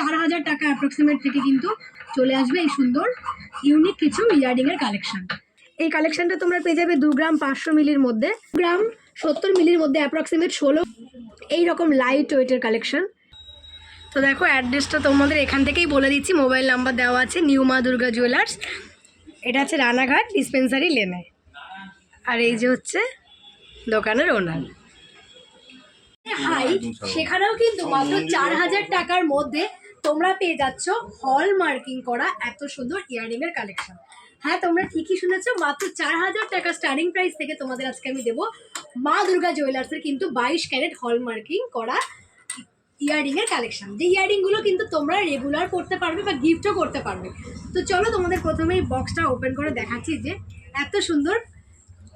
চার হাজার টাকা অ্যাপ্রক্সিমেট থেকে কিন্তু চলে আসবে এই সুন্দর ইউনিক কিছু ইয়াররিংয়ের কালেকশন এই কালেকশনটা তোমরা পেয়ে যাবে দু গ্রাম পাঁচশো মিলির মধ্যে। গ্রাম সত্তর মিলির মধ্যে অ্যাপ্রক্সিমেট ষোলো এই রকম লাইট ওয়েটের কালেকশন তো দেখো অ্যাড্রেসটা তোমাদের এখান থেকেই বলে দিচ্ছি মোবাইল নাম্বার দেওয়া আছে নিউ মা দুর্গা জুয়েলার্স এটা হচ্ছে রানাঘাট ডিসপেন্সারি লেনে আর এই যে হচ্ছে দোকানের ওনার হাই সেখানেও কিন্তু মাত্র চার হাজার টাকার মধ্যে তোমরা পেয়ে যাচ্ছ হল মার্কিং করা এত সুন্দর ইয়ারিং এর কালেকশন হ্যাঁ তোমরা ঠিকই শুনেছো, মাত্র চার হাজার টাকা স্টার্টিং প্রাইস থেকে তোমাদের আজকে আমি দেবো মা দুর্গা জুয়েলার্সের কিন্তু বাইশ ক্যারেট হল মার্কিং করা ইয়ারিং এর কালেকশন যে ইয়ারিংগুলো কিন্তু তোমরা রেগুলার করতে পারবে বা গিফটও করতে পারবে। তো চলো তোমাদের প্রথমেই বক্সটা ওপেন করে দেখাচ্ছি যে এত সুন্দর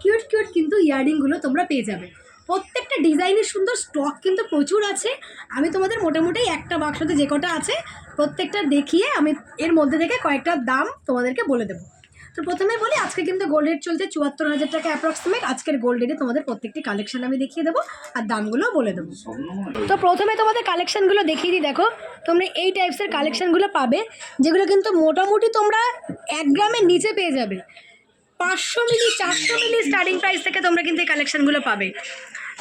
কিউট কিউট কিন্তু ইয়াররিংগুলো তোমরা পেয়ে যাবে। প্রত্যেকটা ডিজাইনের সুন্দর স্টক কিন্তু প্রচুর আছে। আমি তোমাদের মোটামুটি একটা বাক্সতে যে কটা আছে, প্রত্যেকটা দেখিয়ে আমি এর মধ্যে থেকে কয়েকটা দাম তোমাদেরকে বলে দেবো। তো প্রথমে বলি, আজকে কিন্তু গোল্ড রেট চলছে চুয়াত্তর হাজার টাকা অ্যাপ্রক্সিমেট আজকের গোল্ড রেটে তোমাদের প্রত্যেকটি কালেকশন আমি দেখিয়ে দেবো আর দামগুলোও বলে দেবো। তো প্রথমে তোমাদের কালেকশনগুলো দেখিয়ে দিই, দেখো, তোমরা এই টাইপসের কালেকশনগুলো পাবে, যেগুলো কিন্তু মোটামুটি তোমরা এক গ্রামের নিচে পেয়ে যাবে। পাঁচশো মিলি, চারশো মিলি স্টার্টিং প্রাইস থেকে তোমরা কিন্তু এই কালেকশনগুলো পাবে।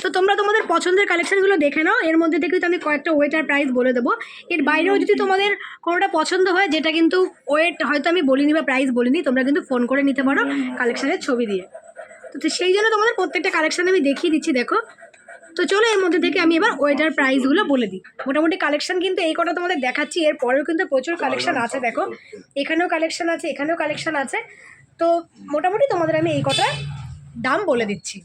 তো তোমরা তোমাদের পছন্দের কালেকশনগুলো দেখে নাও, এর মধ্যে থেকে তো আমি কয়েকটা ওয়েটার প্রাইস বলে দেবো। এর বাইরেও যদি তোমাদের কোনোটা পছন্দ হয়, যেটা কিন্তু ওয়েট হয়তো আমি বলিনি বা প্রাইস বলিনি, তোমরা কিন্তু ফোন করে নিতে পারো কালেকশানের ছবি দিয়ে। তো সেই জন্য তোমাদের প্রত্যেকটা কালেকশান আমি দেখিয়ে দিচ্ছি, দেখো। তো চলো এর মধ্যে থেকে আমি এবার ওয়েটার প্রাইসগুলো বলে দিই। মোটামুটি কালেকশন কিন্তু এই কটা তোমাদের দেখাচ্ছি এরপরেও কিন্তু প্রচুর কালেকশন আছে, দেখো। এখানেও কালেকশন আছে, এখানেও কালেকশন আছে। তো মোটামুটি তোমাদের আমি এই কটা দাম বলে দিচ্ছি।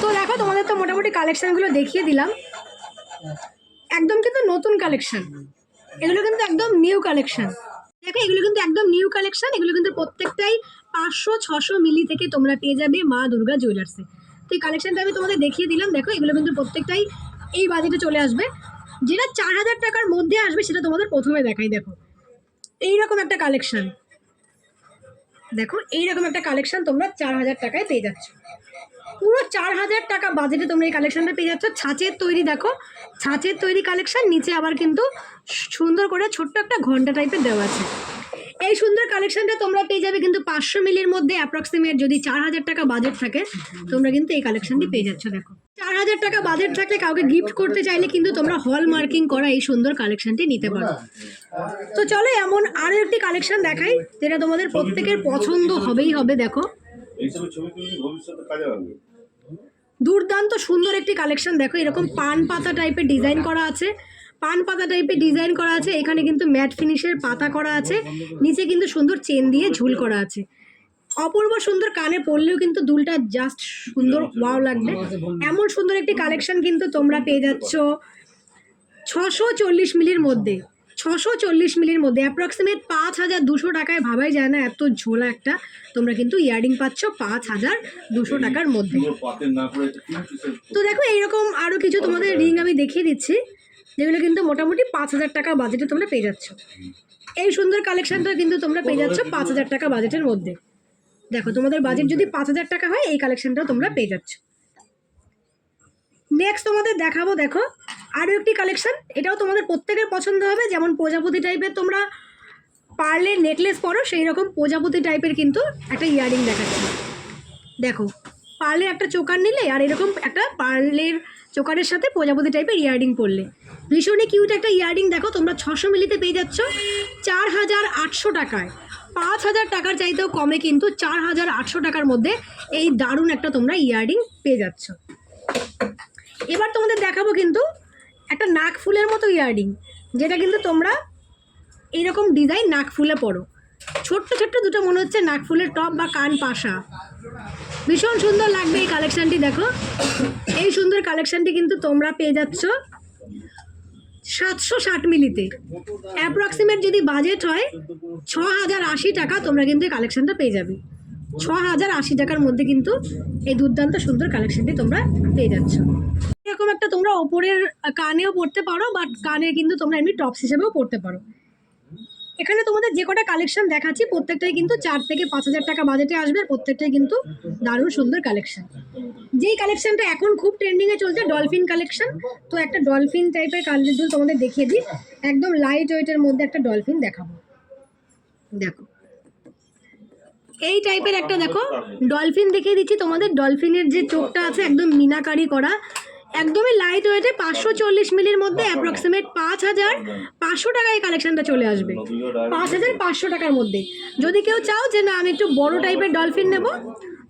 তো দেখো, তোমাদের তো মোটামুটি কালেকশানগুলো দেখিয়ে দিলাম। একদম কিন্তু নতুন কালেকশান এগুলো কিন্তু একদম নিউ কালেকশান দেখো, এগুলো কিন্তু একদম নিউ কালেকশান এগুলো কিন্তু প্রত্যেকটাই পাঁচশো, ছশো মিলি থেকে তোমরা পেয়ে যাবে মা দুর্গা জুয়েলার্সে তো এই কালেকশনটা আমি তোমাদের দেখিয়ে দিলাম। দেখো, এগুলো কিন্তু প্রত্যেকটাই এই বাজেটে চলে আসবে। যেটা চার হাজার টাকার মধ্যে আসবে, সেটা তোমাদের প্রথমে দেখাই, দেখো। এইরকম একটা কালেকশন দেখো এইরকম একটা কালেকশন তোমরা চার হাজার টাকায় পেয়ে যাচ্ছ। পুরো চার হাজার টাকা বাজেটে তোমরা এই কালেকশনটা পেয়ে যাচ্ছ। ছাঁচের তৈরি দেখো, ছাঁচের তৈরি কালেকশান নিচে আবার কিন্তু সুন্দর করে ছোট্ট একটা ঘণ্টা টাইপের দেওয়া আছে। এই সুন্দর কালেকশনটা তোমরা পেয়ে যাবে কিন্তু পাঁচশো মিলির মধ্যে অ্যাপ্রক্সিমেট যদি চার হাজার টাকা বাজেট থাকে, তোমরা কিন্তু এই কালেকশনটি পেয়ে যাচ্ছ, দেখো। চার হাজার টাকা বাজেট থাকলে কাউকে গিফট করতে চাইলে কিন্তু তোমরা হল মার্কিং করা এই সুন্দর কালেকশনটি নিতে পারো। তো চলো এমন আরও একটি কালেকশন দেখাই যেটা তোমাদের প্রত্যেকের পছন্দ হবেই হবে দেখো। দুর্দান্ত সুন্দর একটি কালেকশন দেখো এরকম পান পাতা টাইপের ডিজাইন করা আছে। পান পাতা টাইপের ডিজাইন করা আছে এখানে কিন্তু ম্যাট ফিনিশের পাতা করা আছে নিচে কিন্তু সুন্দর চেন দিয়ে ঝুল করা আছে। অপূর্ব সুন্দর কানে পড়লেও কিন্তু দুলটা জাস্ট সুন্দর ওয়াও লাগবে। এমন সুন্দর একটি কালেকশন কিন্তু তোমরা পেয়ে যাচ্ছ ছশো চল্লিশ মিলির মধ্যে। ছশো চল্লিশ মিলির মধ্যে। অ্যাপ্রক্সিমেট পাঁচ হাজার দুশো টাকায় ভাবাই যায় না এত ঝোলা একটা। তোমরা কিন্তু ইয়ারিং পাচ্ছ পাঁচ হাজার দুশো টাকার মধ্যে। তো দেখো এইরকম আরও কিছু তোমাদের রিং আমি দেখিয়ে দিচ্ছি যেগুলো কিন্তু মোটামুটি পাঁচ হাজার টাকা বাজেটে তোমরা পেয়ে যাচ্ছ। এই সুন্দর কালেকশনটা কিন্তু তোমরা পেয়ে যাচ্ছ পাঁচ হাজার টাকা বাজেটের মধ্যে। দেখো, তোমাদের বাজেট যদি পাঁচ হাজার টাকা হয়, এই কালেকশনটাও তোমরা পেয়ে যাচ্ছ। নেক্সট তোমাদের দেখাবো, দেখো আরও একটি কালেকশন এটাও তোমাদের প্রত্যেকের পছন্দ হবে। যেমন প্রজাপতি টাইপের তোমরা পার্লের নেকলেস পরো, সেই রকম প্রজাপতি টাইপের কিন্তু একটা ইয়ারিং দেখাচ্ছি দেখো পার্লের একটা চোকার নিলে আর এরকম একটা পার্লের চোকারের সাথে প্রজাপতি টাইপের ইয়ারিং পরলে। ভীষণই কিউট একটা ইয়ারিং দেখো, তোমরা ছশো মিলিতে পেয়ে যাচ্ছ। চার হাজার আটশো টাকায়। পাঁচ হাজার টাকার চাইতেও কমে কিন্তু চার হাজার আটশো টাকার মধ্যে এই দারুণ একটা তোমরা ইয়ারিং পেয়ে যাচ্ছ। এবার তোমাদের দেখাবো কিন্তু একটা নাক ফুলের মতো ইয়ারিং যেটা কিন্তু তোমরা এইরকম ডিজাইন নাক ফুলে পড়ো ছোট্ট ছোট্ট দুটো মনে হচ্ছে নাক ফুলের টপ বা কান পাশা। ভীষণ সুন্দর লাগবে এই কালেকশানটি দেখো। এই সুন্দর কালেকশানটি কিন্তু তোমরা পেয়ে যাচ্ছ। সাতশো ষাট মিলিতে। অ্যাপ্রক্সিমেট যদি বাজেট হয় ছ হাজার আশি টাকা তোমরা কিন্তু এই কালেকশানটা পেয়ে যাবে। ছ হাজার আশি টাকার মধ্যে কিন্তু এই দুর্দান্ত সুন্দর কালেকশানটি তোমরা পেয়ে যাচ্ছ। এরকম একটা তোমরা ওপরের কানেও পড়তে পারো বাট কানে কিন্তু তোমরা এমনি টপস হিসেবেও পড়তে পারো। এখানে তোমাদের যে কটা কালেকশন দেখাচ্ছি, প্রত্যেকটাই কিন্তু চার থেকে পাঁচ হাজার টাকা বাজেটে আসবে আর প্রত্যেকটাই কিন্তু দারুণ সুন্দর কালেকশন যেই কালেকশনটা এখন খুব ট্রেন্ডিংয়ে চলছে ডলফিন কালেকশন তো একটা ডলফিন টাইপের কালের দুল তোমাদের দেখিয়ে দিই। একদম লাইট ওয়েটের মধ্যে একটা ডলফিন দেখাবো। দেখো। এই টাইপের একটা দেখো ডলফিন দেখিয়ে দিচ্ছি তোমাদের। ডলফিনের যে চোখটা আছে, একদম মিনাকারি করা। একদমই লাইট ওয়েটে পাঁচশো চল্লিশ মিলির মধ্যে অ্যাপ্রক্সিমেট পাঁচ হাজার পাঁচশো টাকায় কালেকশনটা চলে আসবে। পাঁচ হাজার পাঁচশো টাকার মধ্যে। যদি কেউ চাও যে না আমি একটু বড় টাইপের ডলফিন নেব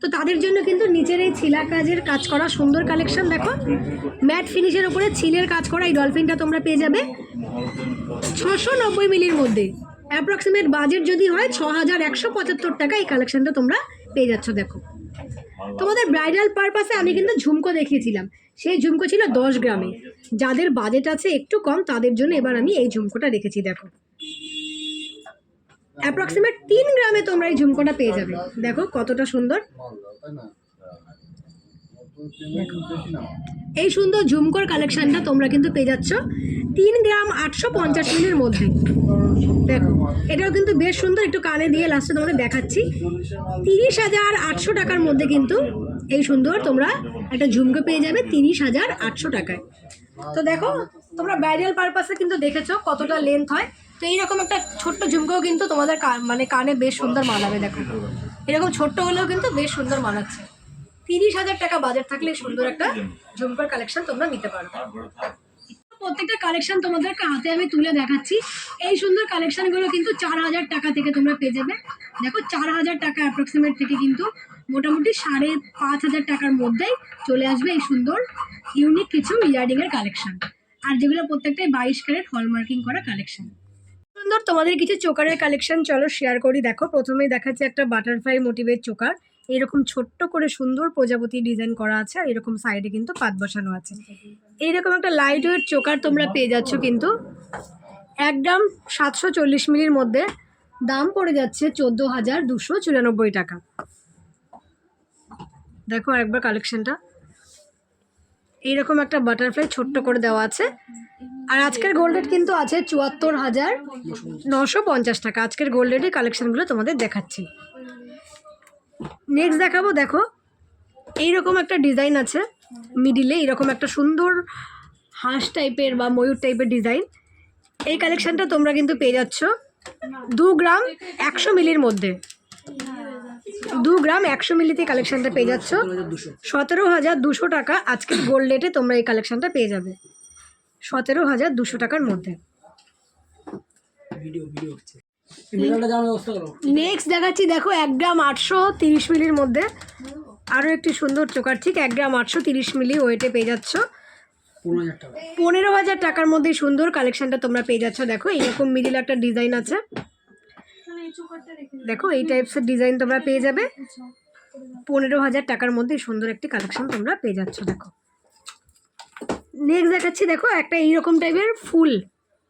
তো তাদের জন্য কিন্তু নিচের এই ছিলা কাজের কাজ করা সুন্দর কালেকশন দেখো। ম্যাট ফিনিশের উপরে ছিলের কাজ করা এই ডলফিনটা তোমরা পেয়ে যাবে। ছশো নব্বই মিলির মধ্যে। অ্যাপ্রক্সিমেট বাজেট যদি হয় ছ হাজার একশো পঁচাত্তর টাকা এই কালেকশনটা তোমরা পেয়ে যাচ্ছ দেখো। তোমাদের ব্রাইডাল পারপাসে আমি কিন্তু ঝুমকো দেখিয়েছিলাম। সেই ঝুমকো ছিল দশ গ্রামে। যাদের বাজেট আছে একটু কম, তাদের জন্য এবার আমি এই ঝুমকোটা রেখেছি, দেখো। অ্যাপ্রক্সিমেট তিন গ্রামে তোমরা এই ঝুমকোটা পেয়ে যাবে। দেখো কতটা সুন্দর। এই সুন্দর ঝুমকোর কালেকশনটা তোমরা কিন্তু পেয়ে যাচ্ছ তিন গ্রাম আটশো পঞ্চাশ মিলির মধ্যে। দেখো, এটাও কিন্তু বেশ সুন্দর। একটু কানে দিয়ে লাস্টে তোমাদের দেখাচ্ছি। তিরিশ হাজার আটশো টাকার মধ্যে কিন্তু এই সুন্দর তোমরা একটা ঝুমকো পেয়ে যাবে তিরিশ হাজার আটশো টাকায়। তো দেখো তোমরা ব্রাইডাল পারপাসে কিন্তু দেখেছ কতটা লেন্থ হয়। তো এইরকম একটা ছোট্ট ঝুমকোও কিন্তু তোমাদের মানে কানে বেশ সুন্দর মানাবে দেখো। এরকম ছোট্ট হলেও কিন্তু বেশ সুন্দর মানাচ্ছে। তিরিশ হাজার টাকা বাজেট থাকলে সুন্দর একটা ঝুমকোর কালেকশন তোমরা নিতে পারবে প্রত্যেকটা কালেকশন তোমাদের হাতে আমি তুলে দেখাচ্ছি। এই সুন্দর কালেকশনগুলো কিন্তু চার হাজার টাকা থেকে তোমরা পেয়ে যাবে। দেখো চার হাজার টাকা অ্যাপ্রক্সিমেট থেকে কিন্তু মোটামুটি সাড়ে পাঁচ হাজার টাকার মধ্যেই চলে আসবে এই সুন্দর ইউনিক কিছু ইয়ার্ডিংয়ের কালেকশন আর যেগুলো প্রত্যেকটাই বাইশ ক্যারেট হলমার্কিং করা কালেকশন সুন্দর, তোমাদের কিছু চোকারের কালেকশন চলো শেয়ার করি। দেখো, প্রথমেই দেখাচ্ছে একটা বাটারফ্লাই মোটিভের চোকার। এরকম ছোট্ট করে সুন্দর প্রজাপতি ডিজাইন করা আছে আর এরকম সাইডে কিন্তু পাত বসানো আছে। এইরকম একটা লাইট ওয়েট চোকার তোমরা পেয়ে যাচ্ছ কিন্তু এক গ্রাম সাতশো চল্লিশ মিলির মধ্যে। দাম পড়ে যাচ্ছে চোদ্দ হাজার দুশো চুরানব্বই টাকা। দেখো আরেকবার কালেকশনটা এইরকম একটা বাটারফ্লাই ছোট্ট করে দেওয়া আছে। আর আজকের গোল্ড রেট কিন্তু আছে চুয়াত্তর হাজার নশো পঞ্চাশ টাকা। আজকের গোল্ড রেটের কালেকশনগুলো তোমাদের দেখাচ্ছি। নেক্সট দেখাবো, দেখো। এইরকম একটা ডিজাইন আছে। মিডিলে এরকম একটা সুন্দর হাঁস টাইপের বা ময়ূর টাইপের ডিজাইন এই কালেকশানটা তোমরা কিন্তু পেয়ে যাচ্ছ। দু গ্রাম একশো মিলির মধ্যে। দু গ্রাম একশো মিলিতে কালেকশনটা পেয়ে যাচ্ছ। সতেরো হাজার দুশো টাকা আজকের গোল্ড রেটে তোমরা এই কালেকশনটা পেয়ে যাবে। সতেরো হাজার দুশো টাকার মধ্যে। নেক্সট দেখাচ্ছি দেখো এক গ্রাম আটশো তিরিশ মিলির মধ্যে। আরও একটি সুন্দর চোকার ঠিক এক গ্রাম আটশো তিরিশ মিলি ওয়েটে পেয়ে যাচ্ছ। পনেরো হাজার টাকার মধ্যে সুন্দর কালেকশনটা তোমরা পেয়ে যাচ্ছ। দেখো এইরকম মিডিল একটা ডিজাইন আছে। দেখো এই টাইপসের ডিজাইন তোমরা পেয়ে যাবে। পনেরো হাজার টাকার মধ্যে সুন্দর একটি কালেকশন তোমরা পেয়ে যাচ্ছ দেখো। নেক্সট দেখাচ্ছি দেখো একটা এইরকম টাইপের ফুল।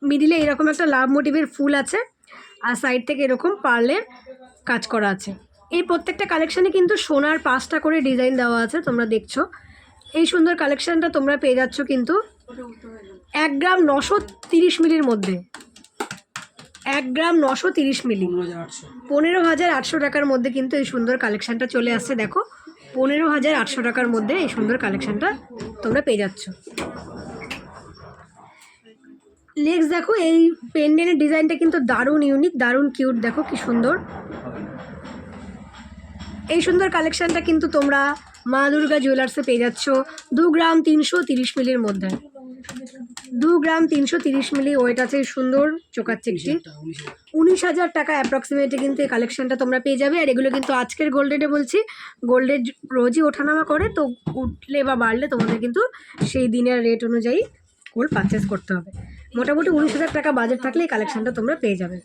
মিডিলে এরকম একটা লাভ মোটিভের ফুল আছে আর সাইড থেকে এরকম পার্লের কাজ করা আছে। এই প্রত্যেকটা কালেকশানে কিন্তু সোনার পাঁচটা করে ডিজাইন দেওয়া আছে তোমরা দেখছ। এই সুন্দর কালেকশানটা তোমরা পেয়ে যাচ্ছ কিন্তু এক গ্রাম নশো তিরিশ মিলির মধ্যে। এক গ্রাম নশো তিরিশ মিলি। পনেরো হাজার আটশো টাকার মধ্যে কিন্তু এই সুন্দর কালেকশানটা চলে আসছে দেখো। পনেরো হাজার আটশো টাকার মধ্যে এই সুন্দর কালেকশানটা তোমরা পেয়ে যাচ্ছ। নেক্সট দেখো এই পেন্ডেন্টের ডিজাইনটা কিন্তু দারুণ ইউনিক দারুণ কিউট দেখো কি সুন্দর। এই সুন্দর কালেকশনটা কিন্তু তোমরা মা দুর্গা জুয়েলার্সে পেয়ে যাচ্ছ দু গ্রাম তিনশো তিরিশ মিলির মধ্যে। দু গ্রাম তিনশো তিরিশ মিলি ওয়েট আছে সুন্দর চোকার চেকটি উনিশ হাজার টাকা অ্যাপ্রক্সিমেটলি কিন্তু এই কালেকশানটা তোমরা পেয়ে যাবে। আর এগুলো কিন্তু আজকের গোল্ড রেটে বলছি গোল্ড রেট রোজই ওঠানামা করে তো উঠলে বা বাড়লে তোমাদের কিন্তু সেই দিনের রেট অনুযায়ী গোল্ড পারচেস করতে হবে। মোটামুটি উনিশ হাজার টাকা বাজেট থাকলে এই কালেকশানটা তোমরা পেয়ে যাবে।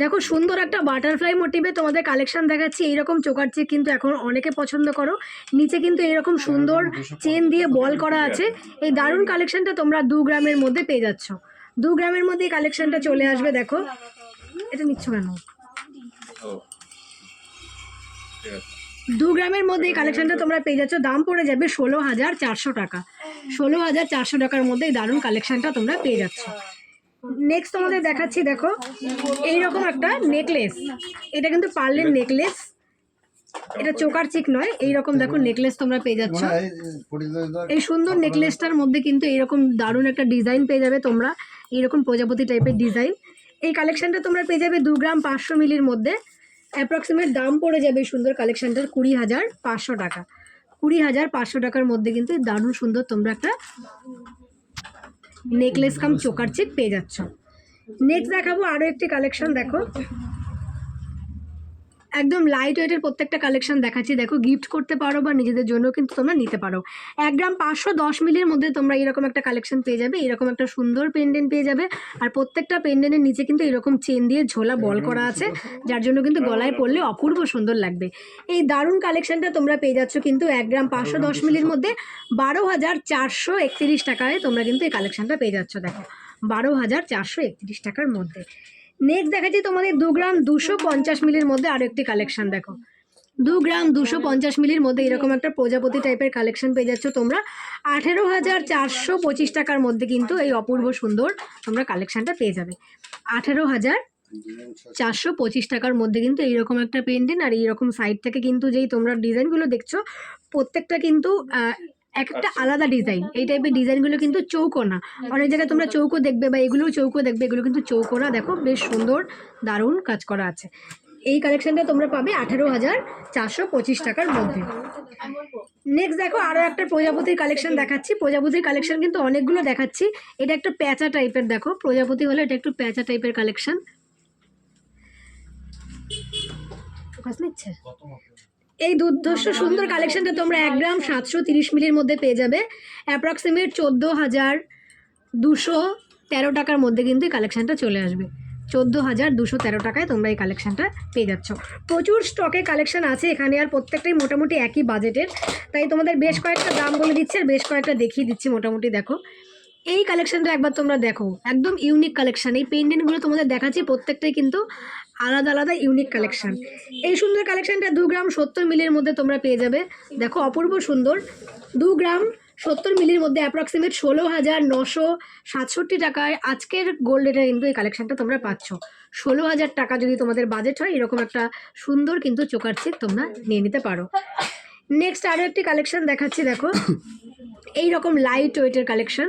দেখো সুন্দর একটা বাটারফ্লাই মোটিভে তোমাদের কালেকশন দেখাচ্ছি। এইরকম চোকার চেক কিন্তু এখন অনেকে পছন্দ করো। নিচে কিন্তু এরকম সুন্দর চেন দিয়ে বল করা আছে। এই দারুণ কালেকশনটা তোমরা দু গ্রামের মধ্যে পেয়ে যাচ্ছ। দু গ্রামের মধ্যে এই কালেকশনটা চলে আসবে দেখো। এটা নিচ্ছ কেন? দু গ্রামের মধ্যে এই কালেকশনটা তোমরা পেয়ে যাচ্ছ। দাম পড়ে যাবে ষোলো হাজার চারশো টাকা। ষোলো হাজার চারশো টাকার মধ্যে এই দারুণ কালেকশনটা তোমরা পেয়ে যাচ্ছ। নেক্সট তোমাদের দেখাচ্ছি দেখো এই রকম একটা নেকলেস এটা কিন্তু পার্লের নেকলেস এটা চোকার চিক নয় এইরকম দেখো নেকলেস তোমরা পেয়ে যাচ্ছ। এই সুন্দর নেকলেসটার মধ্যে কিন্তু এরকম দারুণ একটা ডিজাইন পেয়ে যাবে তোমরা। এরকম প্রজাপতি টাইপের ডিজাইন এই কালেকশনটা তোমরা পেয়ে যাবে দু গ্রাম পাঁচশো মিলির মধ্যে। অ্যাপ্রক্সিমেট দাম পড়ে যাবে এই সুন্দর কালেকশনটার কুড়ি হাজার পাঁচশো টাকা। কুড়ি হাজার পাঁচশো টাকার মধ্যে কিন্তু এই দারুণ সুন্দর তোমরা একটা নেকলেস কাম চোকার চেক পেয়ে যাচ্ছ। নেক্সট দেখাবো আরও একটি কালেকশন দেখো। একদম লাইট ওয়েটের প্রত্যেকটা কালেকশন দেখাচ্ছি। দেখো গিফট করতে পারো বা নিজেদের জন্য কিন্তু তোমরা নিতে পারো। এক গ্রাম পাঁচশো দশ মিলির মধ্যে তোমরা এরকম একটা কালেকশন পেয়ে যাবে। এরকম একটা সুন্দর পেন্ডেন্ট পেয়ে যাবে। আর প্রত্যেকটা পেন্ডেন্টের নিচে কিন্তু এরকম চেন দিয়ে ঝোলা বল করা আছে। যার জন্য কিন্তু গলায় পরলে অপূর্ব সুন্দর লাগবে। এই দারুণ কালেকশনটা তোমরা পেয়ে যাচ্ছ কিন্তু এক গ্রাম পাঁচশো দশ মিলির মধ্যে বারো হাজার চারশো একত্রিশ টাকায় তোমরা কিন্তু এই কালেকশনটা পেয়ে যাচ্ছ। দেখো বারো হাজার চারশো একত্রিশ টাকার মধ্যে। নেক্সট দেখাচ্ছি তোমাদের দু গ্রাম দুশো পঞ্চাশ মিলির মধ্যে আরও একটি কালেকশন দেখো। দু গ্রাম দুশো পঞ্চাশ মিলির মধ্যে এরকম একটা প্রজাপতি টাইপের কালেকশন পেয়ে যাচ্ছ তোমরা। আঠেরো হাজার চারশো পঁচিশ টাকার মধ্যে কিন্তু এই অপূর্ব সুন্দর তোমরা কালেকশানটা পেয়ে যাবে। আঠেরো হাজার চারশো পঁচিশ টাকার মধ্যে কিন্তু এইরকম একটা পেন্ডেন্ট আর এইরকম সাইড থেকে কিন্তু যেই তোমরা ডিজাইনগুলো দেখছ, প্রত্যেকটা কিন্তু এক একটা আলাদা ডিজাইন এই টাইপের ডিজাইনগুলো কিন্তু চৌকো না। অনেক জায়গায় তোমরা চৌকো দেখবে বা এগুলোও চৌকো দেখবে, এগুলো কিন্তু চৌকো না। দেখো, বেশ সুন্দর, দারুণ কাজ করা আছে। এই কালেকশনটা তোমরা পাবে আঠেরো হাজার চারশো পঁচিশ টাকার মধ্যে। নেক্সট দেখো আরও একটা প্রজাপতির কালেকশন দেখাচ্ছি। প্রজাপতির কালেকশন কিন্তু অনেকগুলো দেখাচ্ছি। এটা একটা প্যাঁচা টাইপের দেখো। প্রজাপতি হলে এটা একটু প্যাঁচা টাইপের কালেকশন নিচ্ছে এই দুর্ধর্ষ সুন্দর কালেকশনটা তোমরা এক গ্রাম সাতশো তিরিশ মিলির মধ্যে পেয়ে যাবে। অ্যাপ্রক্সিমেট চোদ্দ হাজার দুশো তেরো টাকার মধ্যে কিন্তু এই কালেকশানটা চলে আসবে। চোদ্দ হাজার দুশো তেরো টাকায় তোমরা এই কালেকশানটা পেয়ে যাচ্ছ। প্রচুর স্টকে কালেকশান আছে এখানে আর প্রত্যেকটাই মোটামুটি একই বাজেটের তাই তোমাদের বেশ কয়েকটা দাম বলে দিচ্ছে আর বেশ কয়েকটা দেখিয়ে দিচ্ছি মোটামুটি, দেখো। এই কালেকশনটা একবার তোমরা দেখো। একদম ইউনিক কালেকশন এই পেন্ডেন্টগুলো তোমাদের দেখাচ্ছি প্রত্যেকটাই কিন্তু আলাদা আলাদা ইউনিক কালেকশন এই সুন্দর কালেকশনটা দু গ্রাম সত্তর মিলির মধ্যে তোমরা পেয়ে যাবে। দেখো অপূর্ব সুন্দর। দু গ্রাম সত্তর মিলির মধ্যে অ্যাপ্রক্সিমেট ষোলো হাজার নশো সাতষট্টি টাকায় আজকের গোল্ড রেটে কিন্তু এই কালেকশনটা তোমরা পাচ্ছ। ষোলো হাজার টাকা যদি তোমাদের বাজেট হয় এরকম একটা সুন্দর কিন্তু চোকার চেক তোমরা নিয়ে নিতে পারো। নেক্সট আরও একটি কালেকশন দেখাচ্ছি দেখো। এই রকম লাইট ওয়েটের কালেকশন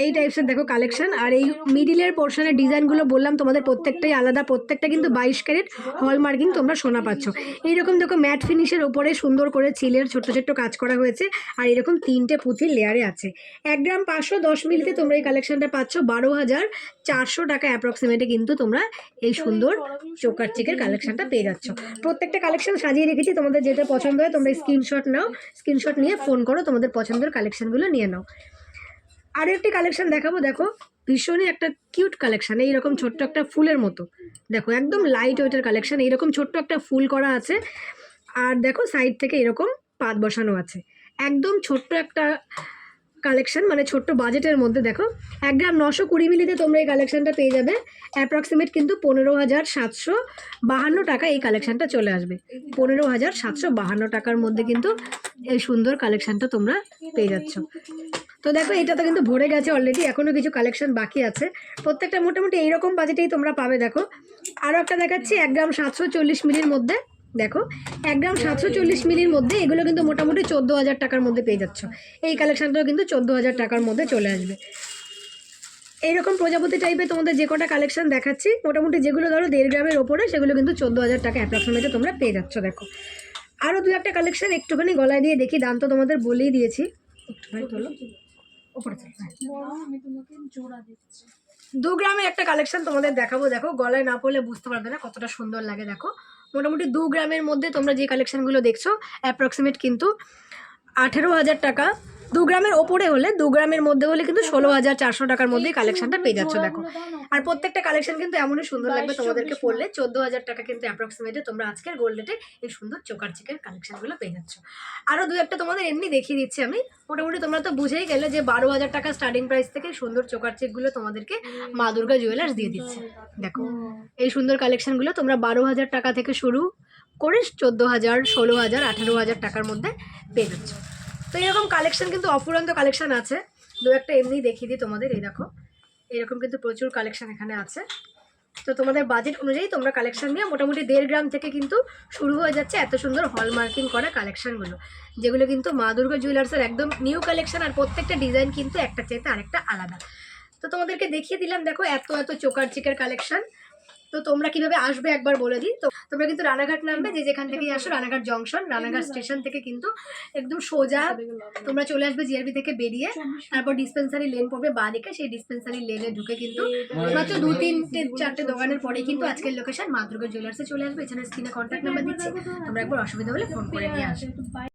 এই টাইপসের দেখো কালেকশন আর এই মিডিলের পোর্শনের ডিজাইনগুলো বললাম, তোমাদের প্রত্যেকটাই আলাদা, প্রত্যেকটা কিন্তু বাইশ ক্যারেট হলমার্কিং তোমরা সোনা পাচ্ছ। এইরকম দেখো ম্যাট ফিনিশের ওপরে সুন্দর করে চিলের ছোট্ট ছোট্ট কাজ করা হয়েছে, আর এরকম তিনটে পুঁথির লেয়ারে আছে। এক গ্রাম পাঁচশো দশ মিলিতে তোমরা এই কালেকশনটা পাচ্ছ, বারো হাজার চারশো টাকা অ্যাপ্রক্সিমেটে কিন্তু তোমরা এই সুন্দর চোকার চিকের কালেকশনটা পেয়ে যাচ্ছ। প্রত্যেকটা কালেকশন সাজিয়ে রেখেছি, তোমাদের যেটা পছন্দ হয় তোমরা স্ক্রিনশট নাও স্ক্রিনশট নিয়ে ফোন করো, তোমাদের পছন্দের কালেকশনগুলো নিয়ে নাও। আরও একটি কালেকশন দেখাবো, দেখো। ভীষণই একটা কিউট কালেকশন এইরকম ছোট্ট একটা ফুলের মতো। দেখো, একদম লাইট ওয়েটের কালেকশন এইরকম ছোট্ট একটা ফুল করা আছে। আর দেখো সাইড থেকে এরকম পাত বসানো আছে। একদম ছোট্ট একটা কালেকশন মানে ছোট্ট বাজেটের মধ্যে, দেখো। এক গ্রাম নশো কুড়ি মিলিতে তোমরা এই কালেকশনটা পেয়ে যাবে। অ্যাপ্রক্সিমেট কিন্তু পনেরো হাজার সাতশো বাহান্ন টাকা এই কালেকশনটা চলে আসবে। পনেরো হাজার সাতশো বাহান্ন টাকার মধ্যে কিন্তু এই সুন্দর কালেকশনটা তোমরা পেয়ে যাচ্ছ। তো দেখো, এটা তো কিন্তু ভরে গেছে অলরেডি এখনও কিছু কালেকশন বাকি আছে। প্রত্যেকটা মোটামুটি এইরকম বাজেটেই তোমরা পাবে, দেখো। আরও একটা দেখাচ্ছি, এক গ্রাম সাতশো চল্লিশ মিলির মধ্যে, দেখো। এক গ্রাম সাতশো চল্লিশ মিলির মধ্যে এগুলো কিন্তু মোটামুটি চোদ্দ হাজার টাকার মধ্যে পেয়ে যাচ্ছ। এই কালেকশনটাও কিন্তু চোদ্দ হাজার টাকার মধ্যে চলে আসবে। এইরকম প্রজাপতি টাইপের তোমাদের যে কটা কালেকশন দেখাচ্ছি, মোটামুটি যেগুলো ধরো দেড় গ্রামের ওপরে, সেগুলো কিন্তু চোদ্দ হাজার টাকা অ্যাপ্রক্সিমেটে তোমরা পেয়ে যাচ্ছ, দেখো। আরও দু একটা কালেকশন একটুখানি গলায় দিয়ে দেখি, দাম তো তোমাদের বলেই দিয়েছি। একটুখানি তোলো ওপরে হ্যাঁ। দু গ্রামের একটা কালেকশন তোমাদের দেখাবো দেখো গলায় না পড়লে বুঝতে পারবে না কতটা সুন্দর লাগে দেখো মোটামুটি দু গ্রামের মধ্যে তোমরা যে কালেকশনগুলো দেখছ অ্যাপ্রক্সিমেট কিন্তু আঠেরো হাজার টাকা দু গ্রামের ওপরে হলে দু গ্রামের মধ্যে হলে কিন্তু ষোলো হাজার চারশো টাকার মধ্যেই কালেকশনটা পেয়ে যাচ্ছ দেখো। আর প্রত্যেকটা কালেকশন কিন্তু এমনই সুন্দর লাগবে তোমাদেরকে পড়লে চোদ্দ হাজার টাকা কিন্তু অ্যাপ্রক্সিমেটে তোমরা আজকের গোল্ড রেটে এই সুন্দর চোকার চিকের কালেকশনগুলো পেয়ে যাচ্ছ। আরও দু একটা তোমাদের এমনি দেখিয়ে দিচ্ছি আমি। মোটামুটি তোমরা তো বুঝেই গেলে যে বারো হাজার টাকা স্টার্টিং প্রাইস থেকে সুন্দর চোকার চেকগুলো তোমাদেরকে মা দুর্গা জুয়েলার্স দিয়ে দিচ্ছে। দেখো এই সুন্দর কালেকশনগুলো তোমরা বারো হাজার টাকা থেকে শুরু করে চোদ্দ হাজার ষোলো হাজার আঠেরো হাজার টাকার মধ্যে পেয়ে যাচ্ছ। তো এরকম কালেকশন কিন্তু অফুরন্ত কালেকশন আছে। দু একটা এমনি দেখিয়ে দিই তোমাদের, এই দেখো। এরকম কিন্তু প্রচুর কালেকশন এখানে আছে। তো তোমাদের বাজেট অনুযায়ী তোমরা কালেকশন নিয়ে মোটামুটি দেড় গ্রাম থেকে কিন্তু শুরু হয়ে যাচ্ছে এত সুন্দর হলমার্কিং করা কালেকশনগুলো যেগুলো কিন্তু মা দুর্গা জুয়েলার্সের একদম নিউ কালেকশন আর প্রত্যেকটা ডিজাইন কিন্তু একটা চাইতে আরেকটা আলাদা। তো তোমাদেরকে দেখিয়ে দিলাম, দেখো এত এত চোকার চিকের কালেকশন তো তোমরা কীভাবে আসবে একবার বলে দিই। তো তোমরা কিন্তু রানাঘাট নামবে যে যেখান থেকেই আসো রানাঘাট জংশন রানাঘাট স্টেশন থেকে কিন্তু একদম সোজা তোমরা চলে আসবে জিআরবি থেকে বেরিয়ে। তারপর ডিসপেন্সারি লেন পড়বে বাদিকে সেই ডিসপেন্সারি লেনে ঢুকে কিন্তু মাত্র দু তিনটে চারটে দোকানের পরে কিন্তু আজকের লোকেশন মা দুর্গা জুয়েলার্সে চলে আসবে। এছাড়া স্ক্রিনে কন্ট্যাক্ট নাম্বার দিচ্ছি। তোমরা একবার অসুবিধা হলে ফোন করে নিয়ে আসবে।